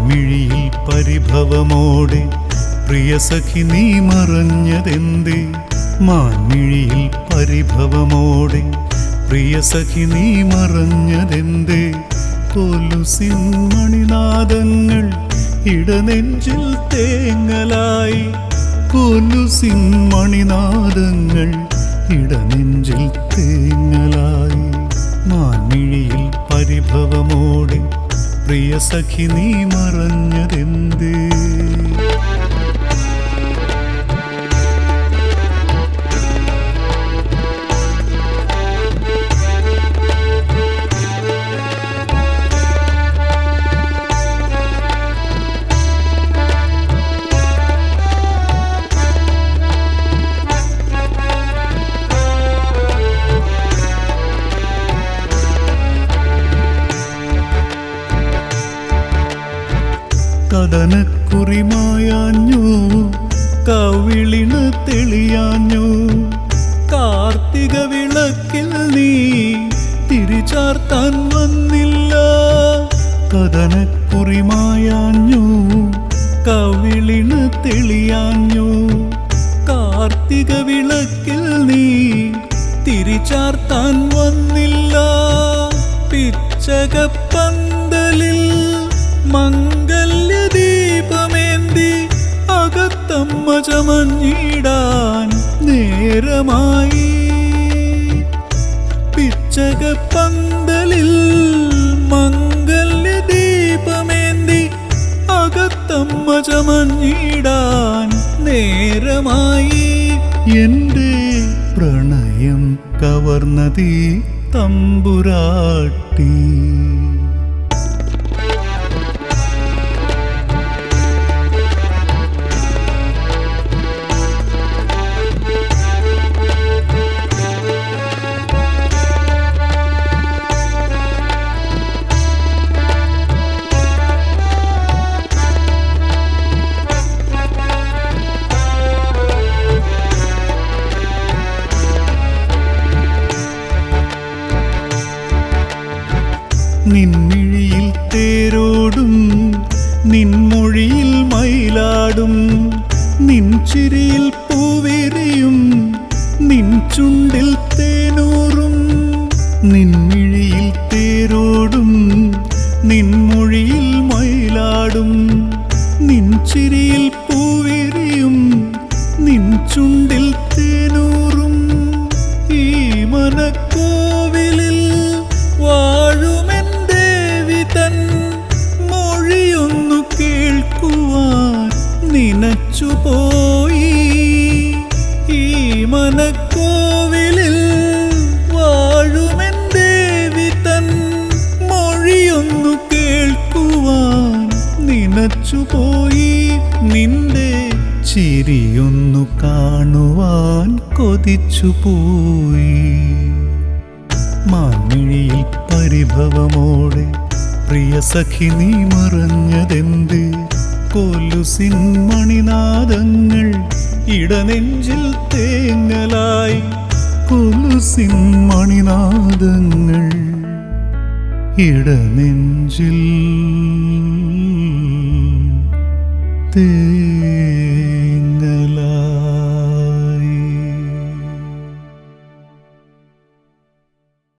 മാൻമിഴിയിൽ പരിഭവമോടെ പ്രിയ സഖി നീ മറഞ്ഞതെന്തേ? മാൻമിഴിയിൽ പരിഭവമോടെ പ്രിയ സഖി നീ മറഞ്ഞതെന്തേ? കൊലുസിൻ മണിനാദങ്ങൾ ഇടനെഞ്ചിൽ തേങ്ങലായി കൊലുസിൻ മണിനാദങ്ങൾ ഇടനെഞ്ചിൽ തേങ്ങലായി മാൻമിഴിയിൽ പരിഭവമോടെ പ്രിയ സഖി നീ മറഞ്ഞതെന്തേ? കടനക്കുറിമായാഞ്ഞു കവിളിന് തെളിയാഞ്ഞു. കാർത്തിക വിളക്കിൽ നീ തിരിച്ചാർത്താൻ വന്നില്ല. കടനക്കുറിമായാഞ്ഞു കവിളിന് തെളിയാഞ്ഞു. കാർത്തിക വിളക്കിൽ നീ തിരിച്ചാർത്താൻ വന്നില്ല. പിച്ചകപ്പന്തലിൽ മംഗല്യദീപമേന്തി അകത്തമ്മ പിച്ചക പന്തലിൽ മംഗല്യ മംഗല്യദീപമേന്തി അകത്തമ്മ ചമഞ്ഞിടാൻ നേരമായി. എന്റെ പ്രണയം കവർന്നതീ തമ്പുരാട്ടി. നിൻമിഴിയിൽ തേരോടും നിൻമൊഴിയിൽ മയിലാടും നിൻ ചിരിയിൽ പൂവിരിയും നിൻ ചുണ്ടിൽ തേനൂറും നിൻമിഴിയിൽ തേരോടും നിൻമൊഴിയിൽ മയിലാടും നിൻ ചിരിയിൽ പൂവിരിയും നിൻ ചുണ്ടിൽ നിനച്ചുപോയി നിന്റെ ചിരിയൊന്നു കാണുവാൻ കൊതിച്ചുപോയി. മാൻമിഴിയിൽ പരിഭവമോടെ പ്രിയ സഖി നീ മറഞ്ഞതെന്ത്? കൊലുസിൻ മണിനാദങ്ങൾ ഇടനെഞ്ചിൽ തേങ്ങലായി. കൊലുസിൻ മണിനാദങ്ങൾ ഇടനെഞ്ചിൽ te